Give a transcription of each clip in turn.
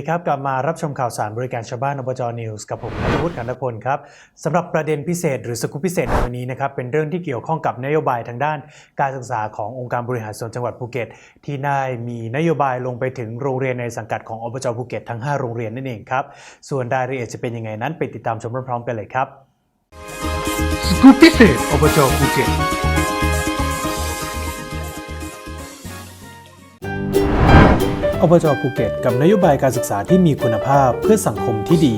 ดีครับ กลับมารับชมข่าวสารบริการชาวบ้านอบจนิวส์กับผมนัทวุฒิกันตพลครับสำหรับประเด็นพิเศษหรือสกุปพิเศษในวันนี้นะครับเป็นเรื่องที่เกี่ยวข้องกับนโยบายทางด้าน การศึกษาขององค์การบริหารส่วนจังหวัดภูเก็ต ที่ได้มีนโยบายลงไปถึงโรงเรียนในสังกัดของอบจภูเก็ตทั้ง 5 โรงเรียนนั่นเองครับส่วนรายละเอียดจะเป็นยังไงนั้นไปติดตามชมพร้อมๆกันเลยครับสกูปพิเศษอบจภูเก็ต อบจภูเก็ตกับนโยบายการศึกษาที่มีคุณภาพเพื่อสังคมที่ดี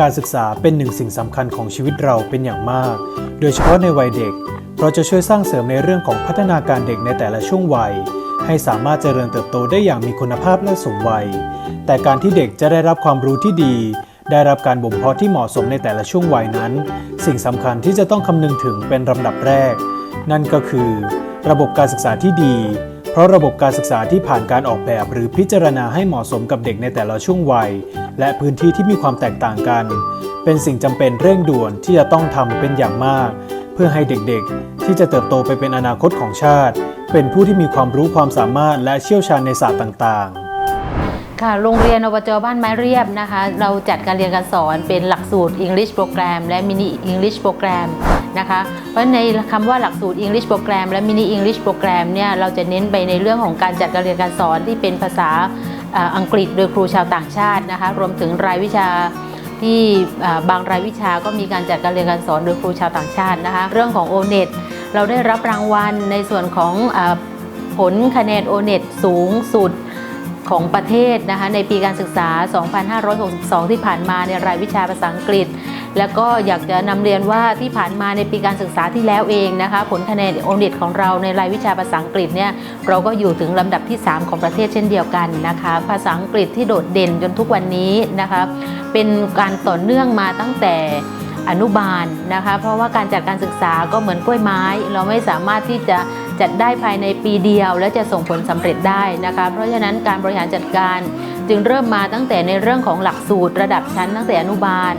การศึกษาเป็นหนึ่งสิ่งสำคัญของชีวิตเราเป็นอย่างมาก โดยเฉพาะในวัยเด็ก เราจะช่วยสร้างเสริมในเรื่องของพัฒนาการเด็กในแต่ละช่วงวัย ให้สามารถเจริญเติบโตได้อย่างมีคุณภาพและสมวัย แต่การที่เด็กจะได้รับความรู้ที่ดี ได้รับการบ่มเพาะที่เหมาะสมในแต่ละช่วงวัยนั้น สิ่งสำคัญที่จะต้องคำนึงถึงเป็นลำดับแรก นั่นก็คือ ระบบการศึกษาที่ดี เพราะระบบการศึกษาที่ผ่านการออกแบบหรือพิจารณาให้เหมาะสมกับเด็กในแต่ละช่วงวัย และพื้นที่ที่มีความแตกต่างกัน เป็นสิ่งจำเป็นเร่งด่วนที่จะต้องทำเป็นอย่างมาก เพื่อให้เด็กๆ ที่จะเติบโตไปเป็นอนาคตของชาติ เป็นผู้ที่มีความรู้ความสามารถและเชี่ยวชาญในศาสตร์ต่างๆค่ะโรงเรียนอบจบ้านไม้เรียบนะคะ เราจัดการเรียนการสอนเป็นหลักสูตร English Program และ Mini English Program นะคะ เพราะในคำว่าหลักสูตร English Program และ Mini English Program เนี่ยเราจะเน้นไปในเรื่องของการจัดการเรียนการสอนที่เป็นภาษาอังกฤษโดยครูชาวต่างชาตินะคะ รวมถึงรายวิชาที่บางรายวิชาก็มีการจัดการเรียนการสอนโดยครูชาวต่างชาตินะคะ เรื่องของ o n e t เราได้รับรางวัลในส่วนของอผลคะแนน o n e t สูงสุด ของประเทศนะคะในปีการศึกษา 2562 ที่ผ่านมาในรายวิชาภาษาอังกฤษ แล้วก็อยากจะนำเรียนว่าที่ผ่านมาในปีการศึกษาที่แล้วเองนะคะผลคะแนนโอเน็ตของเราในรายวิชาภาษาอังกฤษเนี่ยเราก็อยู่ถึงลำดับที่ 3 ของประเทศเช่นเดียวกันนะคะ ภาษาอังกฤษที่โดดเด่นจนทุกวันนี้นะคะเป็นการต่อเนื่องมาตั้งแต่อนุบาลนะคะ เพราะว่าการจัดการศึกษาก็เหมือนกล้วยไม้ เราไม่สามารถที่จะ จัดได้ภายในปีเดียว และจะส่งผลสำเร็จได้นะคะ เพราะฉะนั้นการบริหารจัดการจึงเริ่มมาตั้งแต่ในเรื่องของหลักสูตรระดับชั้นตั้งแต่อนุบาล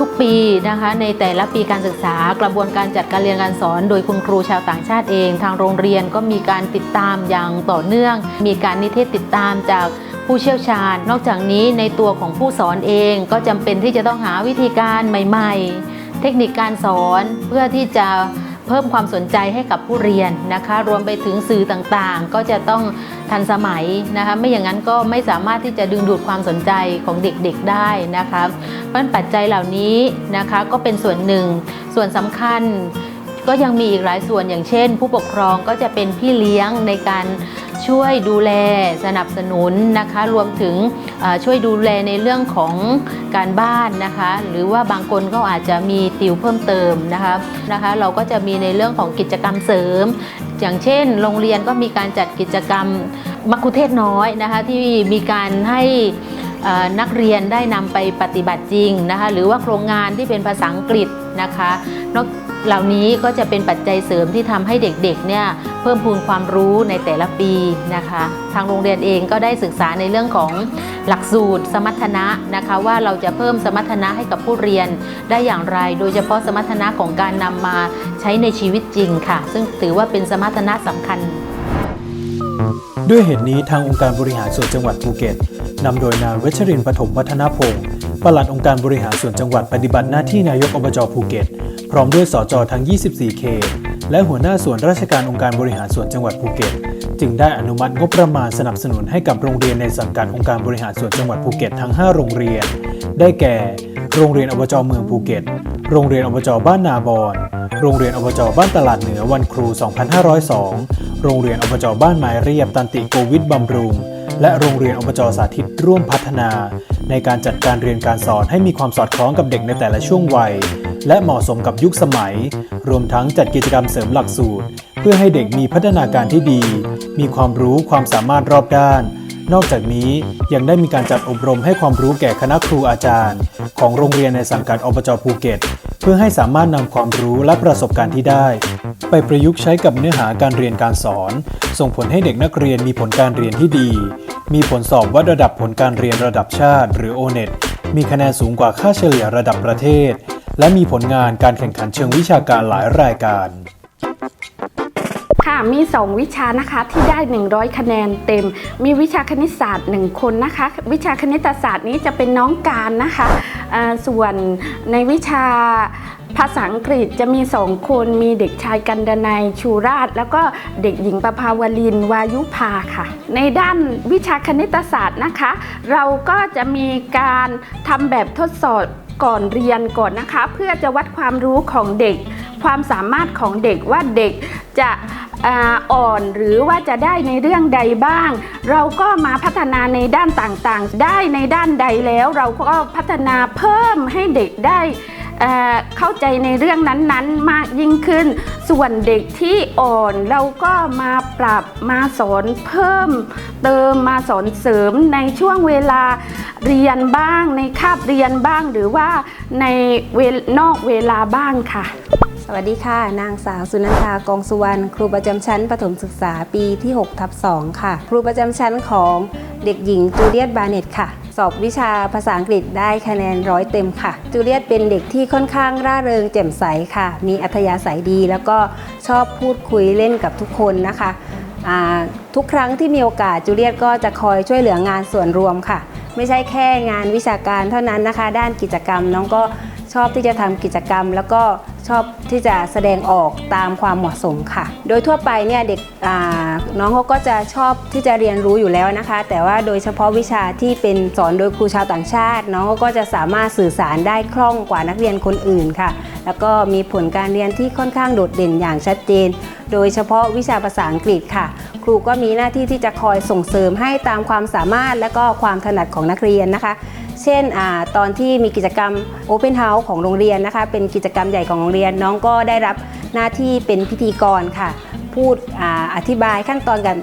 ทุกๆ ปีนะคะ ในแต่ละปีการศึกษากระบวนการจัดการเรียนการสอน โดยคุณครูชาวต่างชาติเอง ทางโรงเรียนก็มีการติดตามอย่างต่อเนื่อง มีการนิเทศติดตามจากผู้เชี่ยวชาญ นอกจากนี้ในตัวของผู้สอนเองก็จำเป็นที่จะต้องหาวิธีการใหม่ ๆ เทคนิคการสอนเพื่อที่จะ เพิ่มความสนใจให้กับผู้เรียนนะคะ รวมไปถึงสื่อต่างๆ ก็จะต้องทันสมัยนะคะไม่อย่างนั้นก็ไม่สามารถที่จะดึงดูดความสนใจของเด็กๆได้นะคะเพราะปัจจัยเหล่านี้นะคะก็เป็นส่วนหนึ่งส่วนสำคัญ ก็ยังมีอีกหลายส่วนอย่างเช่น ผู้ปกครองก็จะเป็นพี่เลี้ยงในการช่วยดูแลสนับสนุนนะคะ รวมถึงช่วยดูแลในเรื่องของการบ้านนะคะ หรือว่าบางคนก็อาจจะมีติวเพิ่มเติมนะคะนะคะ เราก็จะมีในเรื่องของกิจกรรมเสริม อย่างเช่น โรงเรียนก็มีการจัดกิจกรรมมัคคุเทศน้อยนะคะที่มีการให้นักเรียนได้นำไปปฏิบัติจริงนะคะหรือว่าโครงงานที่เป็นภาษาอังกฤษนะคะนอก เหล่านี้ก็จะเป็นปัจจัยเสริมที่ทำให้เด็กๆเนี่ยเพิ่มพูนความรู้ในแต่ละปีนะคะ ทางโรงเรียนเองก็ได้ศึกษาในเรื่องของหลักสูตรสมรรถนะนะคะว่าเราจะเพิ่มสมรรถนะให้กับผู้เรียนได้อย่างไร โดยเฉพาะสมรรถนะของการนำมาใช้ในชีวิตจริงค่ะ ซึ่งถือว่าเป็นสมรรถนะสำคัญ ด้วยเหตุนี้ทางองค์การบริหารส่วนจังหวัดภูเก็ตนำโดยนางวัชรินทร์ปฐมวัฒนพงศ์ปลัดองค์การบริหารส่วนจังหวัดปฏิบัติหน้าที่นายกอบจภูเก็ต พร้อมด้วยสจทั้ง 24 เขต และหัวหน้าส่วนราชการองค์การบริหารส่วนจังหวัดภูเก็ต จึงได้อนุมัติงบประมาณสนับสนุนให้กับโรงเรียนในสังกัดองค์การบริหารส่วนจังหวัดภูเก็ตทั้ง 5 โรงเรียน ได้แก่ โรงเรียนอบจเมืองภูเก็ต โรงเรียนอบจบ้านนาบอน โรงเรียนอบจบ้านตลาดเหนือวันครู 2502 โรงเรียนอบจบ้านไม้เรียบตันติโกวิทบำรุง และโรงเรียนอบจสาธิตร่วมพัฒนา ในการจัดการเรียนการสอนให้มีความสอดคล้องกับเด็กในแต่ละช่วงวัย และเหมาะสมกับยุคสมัย รวมทั้งจัดกิจกรรมเสริมหลักสูตร เพื่อให้เด็กมีพัฒนาการที่ดี มีความรู้ความสามารถรอบด้าน นอกจากนี้ยังได้มีการจัดอบรมให้ความรู้แก่คณะครูอาจารย์ ของโรงเรียนในสังกัดอบจภูเก็ต เพื่อให้สามารถนำความรู้และประสบการณ์ที่ได้ ไปประยุกต์ใช้กับเนื้อหาการเรียนการสอน ส่งผลให้เด็กนักเรียนมีผลการเรียนที่ดี มีผลสอบวัดระดับผลการเรียนระดับชาติ หรือ O-NET มีคะแนนสูงกว่าค่าเฉลี่ยระดับประเทศ และมีผลงานการแข่งขันเชิงวิชาการหลายรายการ ค่ะมี 2 วิชานะคะที่ได้ 100 คะแนนเต็ม มีวิชาคณิตศาสตร์ 1 คนนะคะ วิชาคณิตศาสตร์นี้จะเป็นน้องการนะคะส่วนในวิชาภาษาอังกฤษจะมี2คนมีเด็กชายกันดนัยชูราช แล้วก็เด็กหญิงประภาวลินวายุภาค่ะ ในด้านวิชาคณิตศาสตร์นะคะ เราก็จะมีการทำแบบทดสอบ ก่อนเรียนก่อนนะคะ เพื่อจะวัดความรู้ของเด็ก ความสามารถของเด็กว่าเด็กจะอ่อนหรือว่าจะได้ในเรื่องใดบ้าง เราก็มาพัฒนาในด้านต่างๆ ได้ในด้านใดแล้ว เราก็พัฒนาเพิ่มให้เด็กได้ เข้าใจในเรื่องนั้นๆ มากยิ่งขึ้น ส่วนเด็กที่อ่อนเราก็มาปรับมาสอนเพิ่ม เติมมาสอนเสริมในช่วงเวลาเรียนบ้าง ในคาบเรียนบ้างหรือว่าในเวนอกเวลาบ้างค่ะ วัสดีค่ะ นางสาวสุนันทากองสุวรรณครูประจำชั้นประถมศึกษาปีที่6ทับ2ค่ะ ครูประจำชั้นของเด็กหญิงจูเลียตบาเนตค่ะ สอบวิชาภาษาอังกฤษได้คะแนนร้อยเต็มค่ะ จูเลียตเป็นเด็กที่ค่อนข้างร่าเริงแจ่มใสค่ะ มีอัธยาศัยดีแล้วก็ชอบพูดคุยเล่นกับทุกคนนะคะทุกครั้งที่มีโอกาสจูเลียตก็จะคอยช่วยเหลืองานส่วนรวมค่ะ ไม่ใช่แค่งานวิชาการเท่านั้นนะคะ ด้านกิจกรรมน้องก็ ชอบที่จะทำกิจกรรม แล้วก็ชอบที่จะแสดงออกตามความเหมาะสมค่ะ โดยทั่วไปเนี่ยเด็กน้องเขาก็จะชอบที่จะเรียนรู้อยู่แล้วนะคะ แต่ว่าโดยเฉพาะวิชาที่เป็นสอนโดยครูชาวต่างชาติ น้องเขาก็จะสามารถสื่อสารได้คล่องกว่านักเรียนคนอื่นค่ะ แล้วก็มีผลการเรียนที่ค่อนข้างโดดเด่นอย่างชัดเจน โดยเฉพาะวิชาภาษาอังกฤษค่ะ ครูก็มีหน้าที่ที่จะคอยส่งเสริมให้ตามความสามารถและก็ความถนัดของนักเรียนนะคะ เช่นอตอนที่มีกิจกรรม Open House ของโรงเรียนนะคะ เป็นกิจกรรมใหญ่ของโรงเรียนน้องก็ได้รับหน้าที่เป็นพิธีกรค่ะพูดออธิบายขั้นตอนการ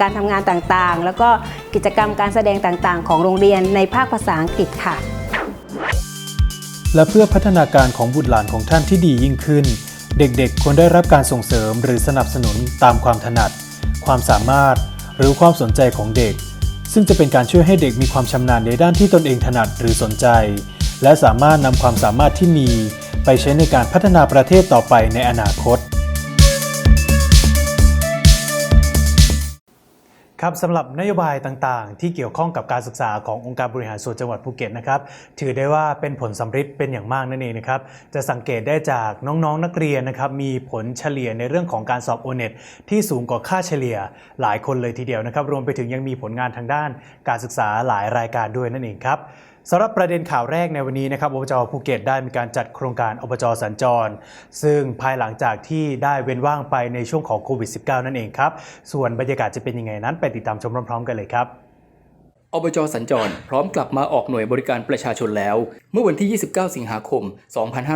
การทำงานต่างๆ แล้วก็กิจกรรมการแสดงต่างๆ ของโรงเรียนในภาคภาษาอังกฤษค่ะ และเพื่อพัฒนาการของบุตรหลานของท่านที่ดียิ่งขึ้น เด็กๆควรได้รับการส่งเสริมหรือสนับสนุนตามความถนัด ความสามารถ หรือความสนใจของเด็ก ซึ่งจะเป็นการช่วยให้เด็กมีความชำนาญในด้านที่ตนเองถนัดหรือสนใจ และสามารถนำความสามารถที่มี ไปใช้ในการพัฒนาประเทศต่อไปในอนาคต ครับสำหรับนโยบายต่างๆ ที่เกี่ยวข้องกับการศึกษาขององค์การบริหารส่วนจังหวัดภูเก็ตนะครับถือได้ว่าเป็นผลสำฤทธิ์เป็นอย่างมากนั่นเองนะครับจะสังเกตได้จากน้องๆนักเรียนนะครับมีผลเฉลี่ยในเรื่องของการสอบโอเน็ตที่สูงกว่าค่าเฉลี่ยหลายคนเลยทีเดียวนะครับรวมไปถึงยังมีผลงานทางด้านการศึกษาหลายรายการด้วยนั่นเองครับ สำหรับประเด็นข่าวแรกในวันนี้นะครับอบจภูเก็ตได้มีการจัดโครงการอบจสัญจร ซึ่งภายหลังจากที่ได้เว้นว่างไปในช่วงของโควิด -19 นั่นเองครับ ส่วนบรรยากาศจะเป็นยังไงนั้นไปติดตามชมพร้อมๆ กันเลยครับ อบจสัญจร พร้อมกลับมาออกหน่วยบริการประชาชนแล้ว เมื่อวันที่ 29 สิงหาคม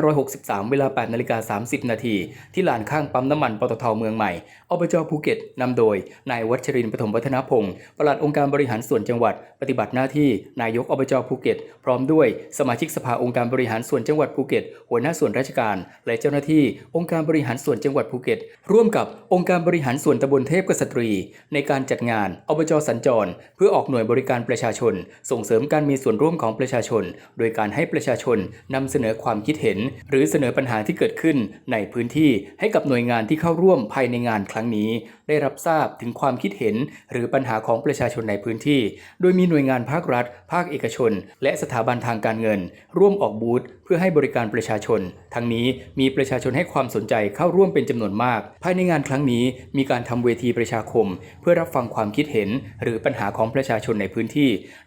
2563 เวลา8นาฬิกา30 นาทีที่ลานข้างปั๊มน้ำมันปตทเมืองใหม่ อบจภูเก็ตนำโดย นายวัชรินทร์ปฐมวัฒนพงศ์ปลัดองค์การบริหารส่วนจังหวัด ปฏิบัติหน้าที่ นายกอบจภูเก็ต พร้อมด้วย สมาชิกสภาองค์การบริหารส่วนจังหวัดภูเก็ต หัวหน้าส่วนราชการ และเจ้าหน้าที่องค์การบริหารส่วนจังหวัดภูเก็ต ร่วมกับองค์การบริหารส่วนตำบลเทพกษตรี ในการจัดงานอบจสัญจร เพื่อออกหน่วยบริการประชาชน ส่งเสริมการมีส่วนร่วมของประชาชน โดยการให้ประชาชนนำเสนอความคิดเห็น หรือเสนอปัญหาที่เกิดขึ้นในพื้นที่ให้กับหน่วยงานที่เข้าร่วมภายในงานครั้งนี้ ได้รับทราบถึงความคิดเห็น หรือปัญหาของประชาชนในพื้นที่ โดยมีหน่วยงานภาครัฐ ภาคเอกชน และสถาบันทางการเงิน ร่วมออกบูธเพื่อให้บริการประชาชน ทั้งนี้มีประชาชนให้ความสนใจเข้าร่วมเป็นจำนวนมาก ภายในงานครั้งนี้มีการทำเวทีประชาคม เพื่อรับฟังความคิดเห็น หรือปัญหาของประชาชนในพื้นที่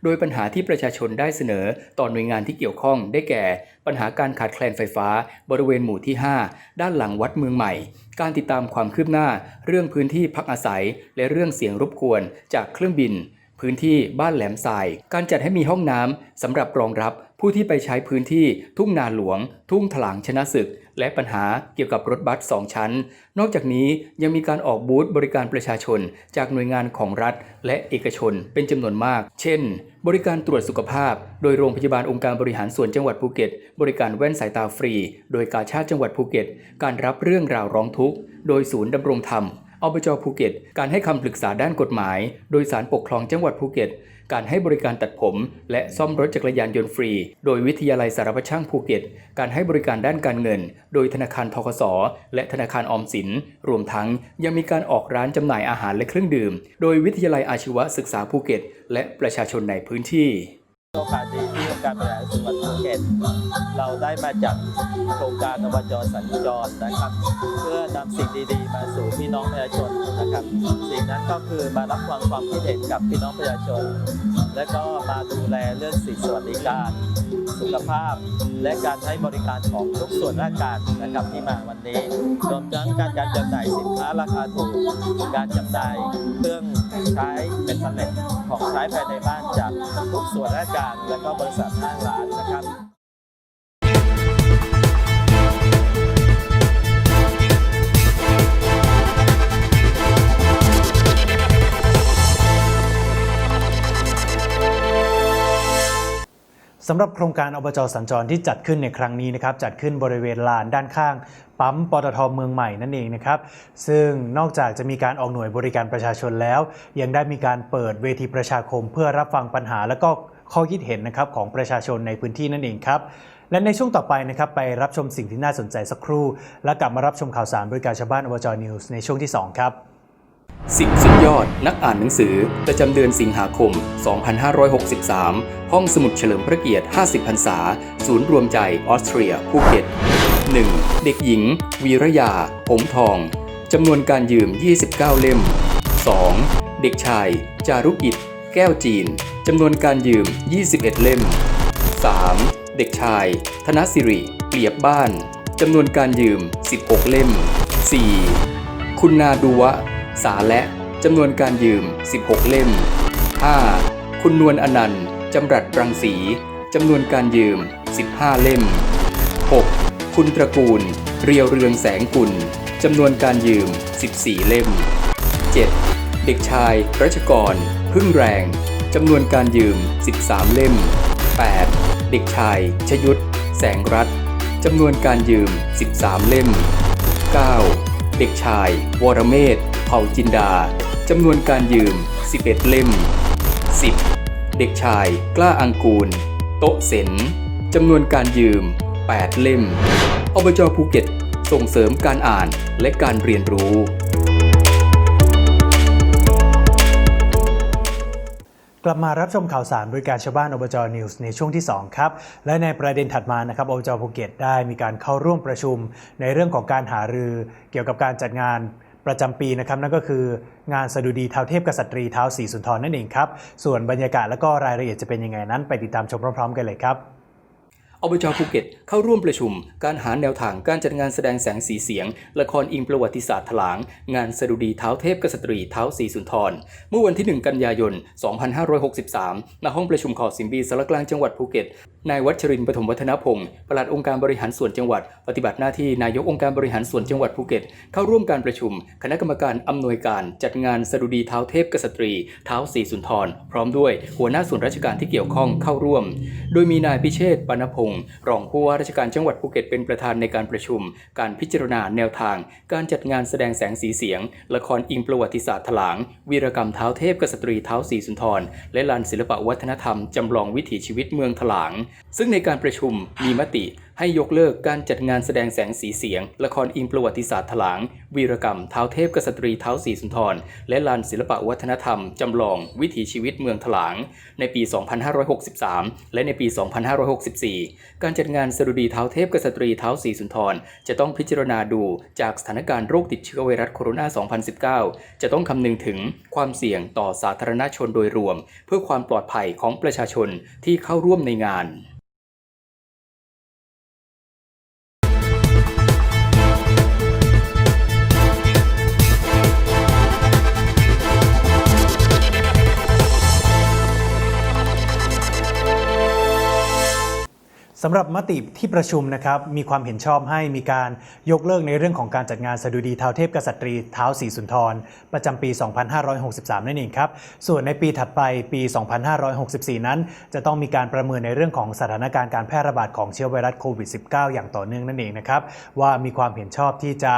โดยปัญหาที่ประชาชนได้เสนอต่อหน่วยงานที่เกี่ยวข้องได้แก่ ปัญหาการขาดแคลนไฟฟ้า บริเวณหมู่ที่ 5 ด้านหลังวัดเมืองใหม่ การติดตามความคืบหน้า เรื่องพื้นที่พักอาศัย และเรื่องเสียงรบกวนจากเครื่องบิน พื้นที่บ้านแหลมทราย การจัดให้มีห้องน้ำสำหรับรองรับผู้ที่ไปใช้พื้นที่ทุ่งนาหลวง ทุ่งถลางชนะศึก และปัญหาเกี่ยวกับรถบัส 2 ชั้น นอกจากนี้ยังมีการออกบูธบริการประชาชน จากหน่วยงานของรัฐ และเอกชนเป็นจำนวนมาก เช่น บริการตรวจสุขภาพ โดยโรงพยาบาลองค์การบริหารส่วนจังหวัดภูเก็ต บริการแว่นสายตาฟรี โดยกาชาติจังหวัดภูเก็ต การรับเรื่องราวร้องทุกข์ โดยศูนย์ดำรงธรรมอบจภูเก็ต การให้คำปรึกษาด้านกฎหมาย โดยสารปกครองจังหวัดภูเก็ต การให้บริการตัดผม และซ่อมรถจักรยานยนต์ฟรี โดยวิทยาลัยสารพัดช่างภูเก็ต การให้บริการด้านการเงิน โดยธนาคารทกส และธนาคารออมสิน รวมทั้งยังมีการออกร้านจำหน่ายอาหารและเครื่องดื่ม โดยวิทยาลัยอาชีวศึกษาภูเก็ต และประชาชนในพื้นที่โอกาสดีที่ ค์การบริหารส่วนจังหวัดภูเก็ตเราได้มาจัดโครงการอบจสัญจรนะครับ เพื่อนำสิ่งดีๆ มาสู่พี่น้องประชาชนนะครับ สิ่งนั้นก็คือมารับฟังความคิดเห็นกับพี่น้องประชาชน และก็มาดูแลเรื่องสิทธิสวัสดิการสุขภาพ และการให้บริการของทุกส่วนราชการนะครับที่มาวันนี้รวมทั้งการการจำหน่ายสินค้าราคาถูกการจำหน่ายเครื่องใช้เป็นผลิตของใช้ภายในบ้านจากทุกส่วนราชการและก็บริษัทห้างร้านนะครับสำหรับโครงการอบจสัญจรที่จัดขึ้นในครั้งนี้นะครับจัดขึ้นบริเวณลานด้านข้าง ปั๊มปตทเมืองใหม่นั่นเองนะครับซึ่งนอกจากจะมีการออกหน่วยบริการประชาชนแล้ว ยังได้มีการเปิดเวทีประชาคมเพื่อรับฟังปัญหาและก็ ข้อคิดเห็นนะครับของประชาชนในพื้นที่นั่นเองครับ และในช่วงต่อไปนะครับไปรับชมสิ่งที่น่าสนใจสักครู่ แล้วกลับมารับชมข่าวสารบริการชาวบ้านอบจนิวส์ในช่วงที่สองครับสิบสุดยอดนักอ่านหนังสือ ประจำเดือนสิงหาคม 2563 ห้องสมุดเฉลิมพระเกียรติ 50 พรรษา ศูนย์รวมใจออสเตรียภูเก็ต 1. เด็กหญิง วีรยาผมทอง จำนวนการยืม 29 เล่ม 2. เด็กชาย จารุกิจ ก้วจีนจำนวนการยืม 21 เล่ม 3. เด็กชาย ธนสิริ เปรียบบ้านจำนวนการยืม 16 เล่ม 4. คุณนาดูวะ สาและจำนวนการยืม 16 เล่ม 5. คุณนวลอนันต์จำรัดรังสีจำนวนการยืม 15 เล่ม 6. คุณตระกูล เรียวเรืองแสงกุลจำนวนการยืม 14 เล่ม 7. เด็กชายรัชกร พึ่งแรงจำนวนการยืม 13 เล่ม 8. เด็กชาย ชยุทธ แสงรัตจำนวนการยืม 13 เล่ม 9. เด็กชาย วรเมธเผ่าจินดา จำนวนการยืม 11 เล่ม 10. เด็กชาย กล้าอังกูล โต๊ะเสนจำนวนการยืม 8 เล่มอบจภูเก็ตส่งเสริมการอ่านและการเรียนรู้ กลับมารับชมข่าวสารบริการชาวบ้านอบจนิวส์ในช่วงที่ 2 ครับ และในประเด็นถัดมานะครับอบจภูเก็ตได้มีการเข้าร่วมประชุม ในเรื่องของการหารือเกี่ยวกับการจัดงานประจำปีนะครับนั่นก็คืองานสดุดีเท้าเทพกษัตรีเท้าสีสุนทรนั่นเองครับ ส่วนบรรยากาศและก็รายละเอียดจะเป็นยังไงนั้น ไปติดตามชมพร้อมๆ กันเลยครับ อบจภูเก็ตเข้าร่วมประชุม การหาแนวทางการจัดงานแสดงแสงสีเสียง ละครอิงประวัติศาสตร์ถลาง งานสดุดีเท้าเทพกษัตรีเท้าสีสุนทร เมื่อวันที่ 1 กันยายน 2563 ณ ห้องประชุมขอสิมบีสารกลางจังหวัดภูเก็ต นายวัชรินทร์ปฐมวัฒนพงศ์ปลัดองค์การบริหารส่วนจังหวัด ปฏิบัติหน้าที่นายกองค์การบริหารส่วนจังหวัดภูเก็ต เข้าร่วมการประชุม คณะกรรมการอำนวยการจัดงานสดุดีเท้าเทพกษัตรีเท้าสีสุนทร พร้อมด้วยหัวหน้าส่วนราชการที่เกี่ยวข้องเข้าร่วม โดยมีนายพิเชษปานพงศ์รองผู้ว่าราชการจังหวัดภูเก็ตเป็นประธานในการประชุม การพิจารณาแนวทาง การจัดงานแสดงแสงสีเสียง ละครอิงประวัติศาสตร์ถลาง วีรกรรมเท้าเทพกษัตรีเท้าสีสุนทร และลานศิลปวัฒนธรรมจำลองวิถีชีวิตเมืองถลาง ซึ่งในการประชุมมีมติ ให้ยกเลิกการจัดงานแสดงแสงสีเสียง ละครอิงประวัติศาสตร์ถลาง วีรกรรมเท้าเทพกษัตรีเท้าสีสุนทร และลานศิลปวัฒนธรรม จำลองวิถีชีวิตเมืองถลาง ในปี 2563 และในปี 2564 การจัดงานสดุดีเท้าเทพกษัตรีเท้าสีสุนทร จะต้องพิจารณาดูจากสถานการณ์โรคติดเชื้อไวรัสโคโรนา 2019 จะต้องคำนึงถึงความเสี่ยงต่อสาธารณชนโดยรวม เพื่อความปลอดภัยของประชาชนที่เข้าร่วมในงาน สำหรับมติที่ประชุมนะครับมีความเห็นชอบให้มีการยกเลิกในเรื่องของการจัดงานสดุดีเท้าเทพกษัตรีเท้าสีสุนทร ประจำปี 2563 นั่นเองครับ ส่วนในปีถัดไปปี 2564 นั้น จะต้องมีการประเมินในเรื่องของสถานการณ์การแพร่ระบาดของเชื้อไวรัสโควิด -19 อย่างต่อเนื่องนั่นเองนะครับว่ามีความเห็นชอบที่จะ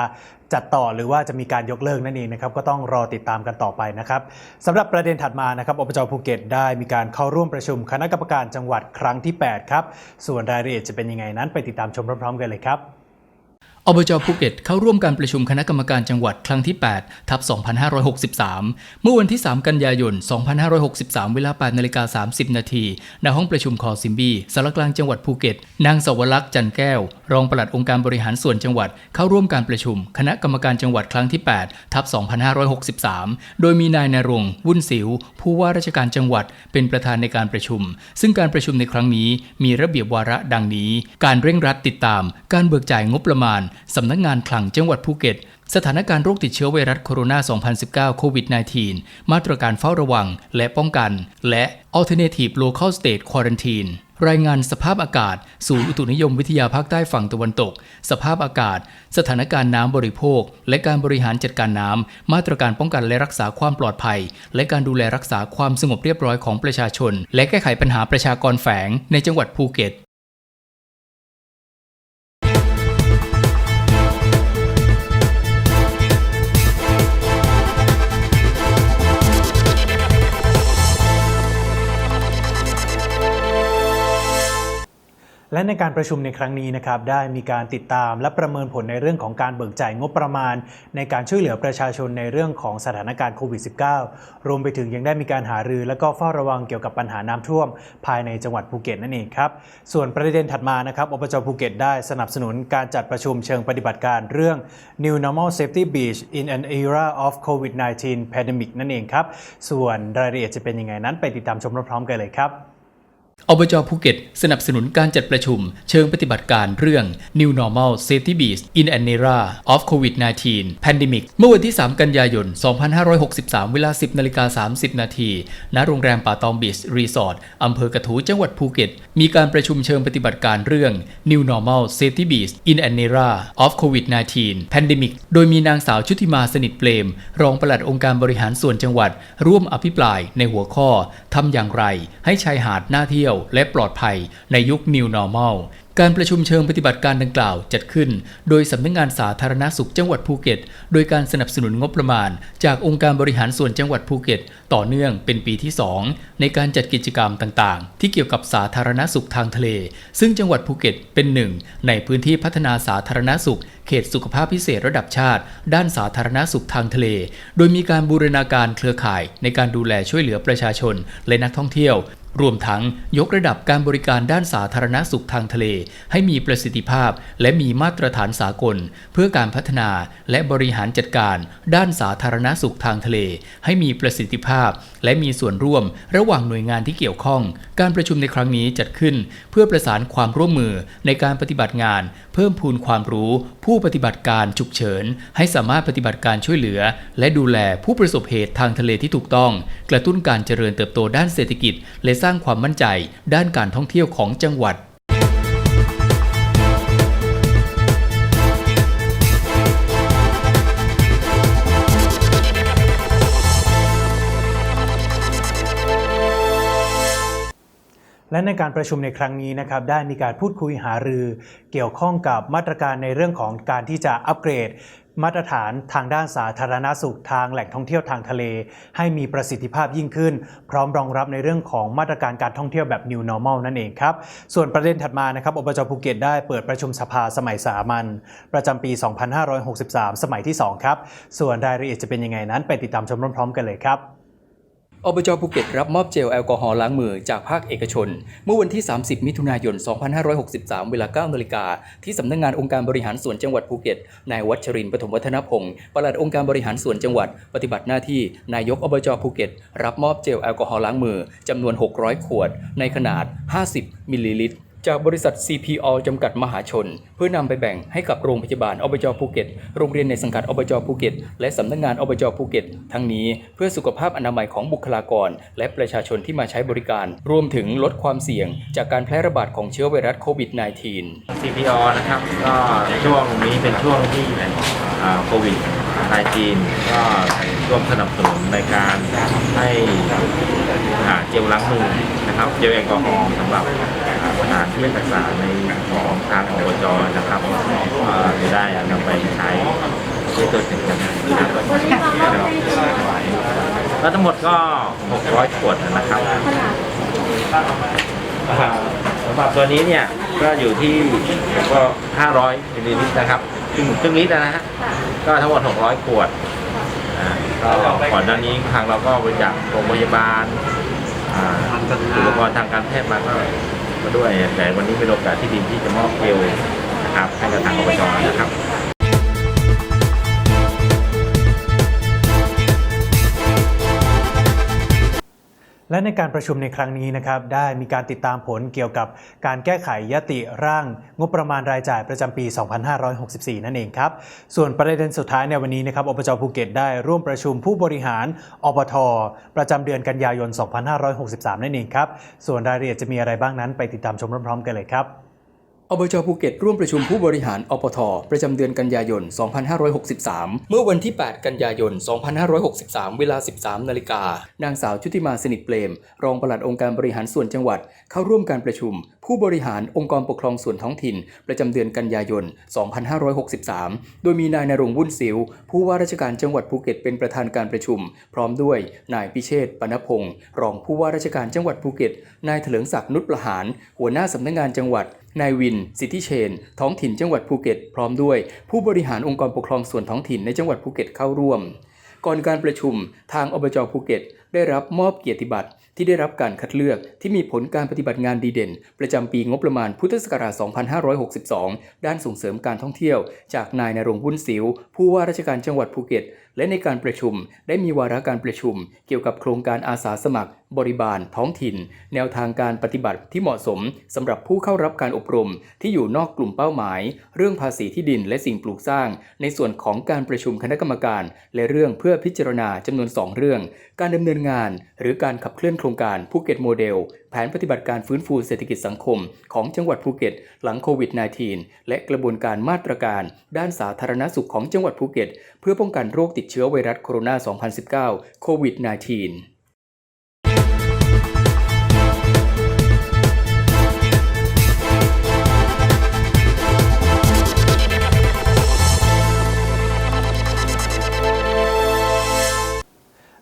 จัดต่อหรือว่าจะมีการยกเลิกนั่นเองนะครับก็ต้องรอติดตามกันต่อไปนะครับสำหรับประเด็นถัดมานะครับอบจภูเก็ตได้มีการเข้าร่วมประชุมคณะกรรมการจังหวัดครั้งที่ 8 ครับ ส่วนรายละเอียดจะเป็นยังไงนั้นไปติดตามชมพร้อมๆ กันเลยครับ อบจภูเก็ตเข้าร่วมการประชุมคณะกรรมการจังหวัดครั้งที่ 8 ทับ 2563 เมื่อวันที่ 3 กันยายน 2563 เวลา8นาฬิกา30 นาทีณห้องประชุมคอซิมบีสารกลางจังหวัดภูเก็ต นางสวรักษ์จันแก้ว รองปลัดองค์การบริหารส่วนจังหวัด เข้าร่วมการประชุม คณะกรรมการจังหวัดครั้งที่ 8 ทับ 2563 โดยมีนายนรงค์วุ่นสิว ผู้ว่าราชการจังหวัดเป็นประธานในการประชุม ซึ่งการประชุมในครั้งนี้มีระเบียบวาระดังนี้ การเร่งรัดติดตาม การเบิกจ่ายงบประมาณสำนักงานคลังจังหวัดภูเก็ต สถานการณ์โรคติดเชื้อไวรัสโคโรนา 2019 โควิด -19 มาตรการเฝ้าระวังและป้องกัน และ Alternative Local State Quarantine รายงานสภาพอากาศ ศูนย์อุตุนิยมวิทยาภาคใต้ฝั่งตะวันตก สภาพอากาศ สถานการณ์น้ำบริโภค และการบริหารจัดการน้ำ มาตรการป้องกันและรักษาความปลอดภัย และการดูแลรักษาความสงบเรียบร้อยของประชาชน และแก้ไขปัญหาประชากรแฝงในจังหวัดภูเก็ต และในการประชุมในครั้งนี้นะครับได้มีการติดตามและประเมินผลในเรื่องของการเบิกจ่ายงบประมาณ ในการช่วยเหลือประชาชนในเรื่องของสถานการณ์โควิด -19 รวมไปถึงยังได้มีการหารือ และก็เฝ้าระวังเกี่ยวกับปัญหาน้ำท่วม ภายในจังหวัดภูเก็ตนั่นเองครับส่วนประเด็นถัดมานะครับอบจภูเก็ตได้สนับสนุนการจัดประชุมเชิงปฏิบัติการเรื่อง New Normal Safety Beach in an Era of COVID-19 Pandemic นั่นเองครับส่วนรายละเอียดจะเป็นยังไงนั้นไปติดตามชมพร้อมๆกันเลยครับ อบจภูเก็ต สนับสนุนการจัดประชุม เชิงปฏิบัติการเรื่อง New Normal Safety Beach in an Era of COVID-19 Pandemic เมื่อวันที่ 3 กันยายน 2563 เวลา 10นาฬิกา30 นาที ณ โรงแรมป่าตองบีชรีสอร์ทอำเภอกระทูจังหวัดภูเก็ต มีการประชุมเชิงปฏิบัติการเรื่อง New Normal Safety Beach in an Era of COVID-19 Pandemic โดยมีนางสาวชุติมาสนิทเปรมรองปลัดองค์การบริหารส่วนจังหวัด ร่วมอภิปรายในหัวข้อทำอย่างไรให้ชายหาดน่าเที่ยวและปลอดภัยในยุค New Normal การประชุมเชิงปฏิบัติการดังกล่าวจัดขึ้น โดยสำนักงานสาธารณสุขจังหวัดภูเก็ต โดยการสนับสนุนงบประมาณ จากองค์การบริหารส่วนจังหวัดภูเก็ต ต่อเนื่องเป็นปีที่ 2 ในการจัดกิจกรรมต่างๆ ที่เกี่ยวกับสาธารณสุขทางทะเล ซึ่งจังหวัดภูเก็ตเป็นหนึ่ง ในพื้นที่พัฒนาสาธารณสุข เขตสุขภาพพิเศษระดับชาติ ด้านสาธารณสุขทางทะเล โดยมีการบูรณาการเครือข่าย ในการดูแลช่วยเหลือประชาชนและนักท่องเที่ยว รวมทั้งยกระดับการบริการด้านสาธารณสุขทางทะเล ให้มีประสิทธิภาพและมีมาตรฐานสากล เพื่อการพัฒนาและบริหารจัดการ ด้านสาธารณสุขทางทะเล ให้มีประสิทธิภาพ และมีส่วนร่วมระหว่างหน่วยงานที่เกี่ยวข้อง การประชุมในครั้งนี้จัดขึ้น เพื่อประสานความร่วมมือในการปฏิบัติงาน เพิ่มพูนความรู้ ผู้ปฏิบัติการฉุกเฉิน ให้สามารถปฏิบัติการช่วยเหลือ และดูแลผู้ประสบเหตุทางทะเลที่ถูกต้อง กระตุ้นการเจริญเติบโตด้านเศรษฐกิจและสร้างความมั่นใจด้านการท่องเที่ยวของจังหวัดและในการประชุมในครั้งนี้นะครับได้มีการพูดคุยหารือ เกี่ยวข้องกับมาตรการในเรื่องของการที่จะอัปเกรด มาตรฐานทางด้านสาธารณสุขทางแหล่งท่องเที่ยวทางทะเล ให้มีประสิทธิภาพยิ่งขึ้น พร้อมรองรับในเรื่องของมาตรการการท่องเที่ยวแบบ New Normal นั่นเองครับ ส่วนประเด็นถัดมานะครับอบจภูเก็ตได้เปิดประชุมสภาสมัยสามัญประจำปี 2563 สมัยที่ 2 ครับ ส่วนรายละเอียดจะเป็นยังไงนั้นไปติดตามชมพร้อมๆ กันเลยครับ อบจภูเก็ตรับมอบเจลแอลกอฮอล์ล้างมือจากภาคเอกชน เมื่อวันที่ 30 มิถุนายน 2563 เวลา9นาฬิกาที่สำนักงานองค์การบริหารส่วนจังหวัดภูเก็ต นายวัชรินปฐมวัฒนพงศ์ปลัดองค์การบริหารส่วนจังหวัด ปฏิบัติหน้าที่นายกอบจภูเก็ต รับมอบเจลแอลกอฮอล์ล้างมือจำนวน 600 ขวด ในขนาด 50 มิลลิลิตร จากบริษัท CPO จำกัดมหาชน เพื่อนำไปแบ่งให้กับโรงพยาบาลอบจภูเก็ต โรงเรียนในสังกัดอบจภูเก็ต และสำนักงานอบจภูเก็ต ทั้งนี้เพื่อสุขภาพอนามัยของบุคลากร และประชาชนที่มาใช้บริการ รวมถึงลดความเสี่ยง จากการแพร่ระบาดของเชื้อไวรัสโควิด -19 CPO นะครับก็ช่วงนี้เป็นช่วงที่โควิด -19 ก็ร่วมสนับสนุนในการให้หาเจลล้างมือนะครับเจลแอลกอฮอล์สำหรับ อ่าสถานที่ศึกษาในของทางอบจนะครับอ่าจะได้นำไปใช้ด้วยตัวเองกันแล้วทั้งหมดก็ 600 ขวดนะครับสำหรับตัวนี้เนี่ยก็อยู่ที่ก็ 500มิลลิลิตรนะครับครึ่งครึ่งลิตรนะฮะก็ทั้งหมด 600 ขวดก็ก่อนหน้านี้ทางเราก็บริจาคโรงพยาบาลอ่าอุปกรณ์ทางการแพทย์มาก็ มาด้วยแต่วันนี้เป็นโอกาสที่ดีที่จะมอบเกลนะครับให้กับทางอบจนะครับ และในการประชุมในครั้งนี้นะครับได้มีการติดตามผลเกี่ยวกับการแก้ไขยติร่าง งบประมาณรายจ่ายประจำปี 2564 นั่นเองครับส่วนประเด็นสุดท้ายในวันนี้นะครับอบจภูเก็ตได้ร่วมประชุมผู้บริหารอบทประจำเดือนกันยายน 2563 นั่นเองครับส่วนรายละเอียดจะมีอะไรบ้างนั้นไปติดตามชมพร้อมๆ กันเลยครับ อบจภูเก็ตร่วมประชุมผู้บริหารอปท ประจำเดือนกันยายน 2563 เมื่อวันที่ 8 กันยายน 2563 เวลา 13 นาฬิกา นางสาวชุติมาสนิทเปรมรองปลัดองค์การบริหารส่วนจังหวัด เข้าร่วมการประชุม ผู้บริหารองค์กรปกครองส่วนท้องถิ่น ประจำเดือนกันยายน 2563 โดยมีนายนรงวุ่นสิว ผู้ว่าราชการจังหวัดภูเก็ตเป็นประธานการประชุม พร้อมด้วยนายพิเชษปนพงศ์รองผู้ว่าราชการจังหวัดภูเก็ต นายเถลิงศักดิ์นุชประหาร หัวหน้าสำนักงานจังหวัด นายวิน สิทธิเชน ท้องถิ่นจังหวัดภูเก็ต พร้อมด้วย ผู้บริหารองค์กรปกครองส่วนท้องถิ่นในจังหวัดภูเก็ตเข้าร่วม ก่อนการประชุมทางอบจภูเก็ต ได้รับมอบเกียรติบัตร ที่ได้รับการคัดเลือกที่มีผลการปฏิบัติงานดีเด่น ประจำปีงบประมาณพุทธศักราช 2562 ด้านส่งเสริมการท่องเที่ยว จากนายนรงค์วุ่นสิว ผู้ว่าราชการจังหวัดภูเก็ต และในการประชุมได้มีวาระการประชุม เกี่ยวกับโครงการอาสาสมัคร บริบาล ท้องถิ่น แนวทางการปฏิบัติที่เหมาะสมสำหรับผู้เข้ารับการอบรม ที่อยู่นอกกลุ่มเป้าหมาย เรื่องภาษีที่ดินและสิ่งปลูกสร้าง ในส่วนของการประชุมคณะกรรมการ และเรื่องเพื่อพิจารณาจำนวน 2 เรื่อง การดำเนินงาน หรือการขับเคลื่อนโครงการภูเก็ตโมเดล แผนปฏิบัติการฟื้นฟูเศรษฐกิจสังคม ของจังหวัดภูเก็ต หลังโควิด -19 และกระบวนการมาตรการ ด้านสาธารณสุขของจังหวัดภูเก็ต เพื่อป้องกันโรคติดเชื้อไวรัสโคโรนา 2019 โควิด -19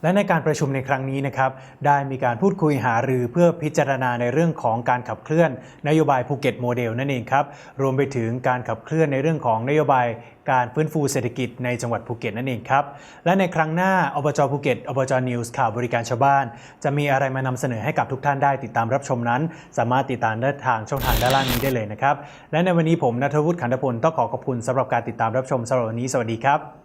และในการประชุมในครั้งนี้นะครับได้มีการพูดคุยหารือเพื่อพิจารณาในเรื่องของการขับเคลื่อนนโยบายภูเก็ตโมเดลนั่นเองครับรวมไปถึงการขับเคลื่อนในเรื่องของนโยบายการฟื้นฟูเศรษฐกิจในจังหวัดภูเก็ตนั่นเองครับ และในครั้งหน้าอบจภูเก็ตอบจนิวส์ข่าวบริการชาวบ้าน จะมีอะไรมานำเสนอให้กับทุกท่านได้ติดตามรับชมนั้น สามารถติดตามได้ทางช่องทางด้านล่างนี้ได้เลยนะครับ และในวันนี้ผมนัทวุฒิขันธพลต้องขอขอบคุณสำหรับการติดตามรับชมสำหรับวันนี้ สวัสดีครับ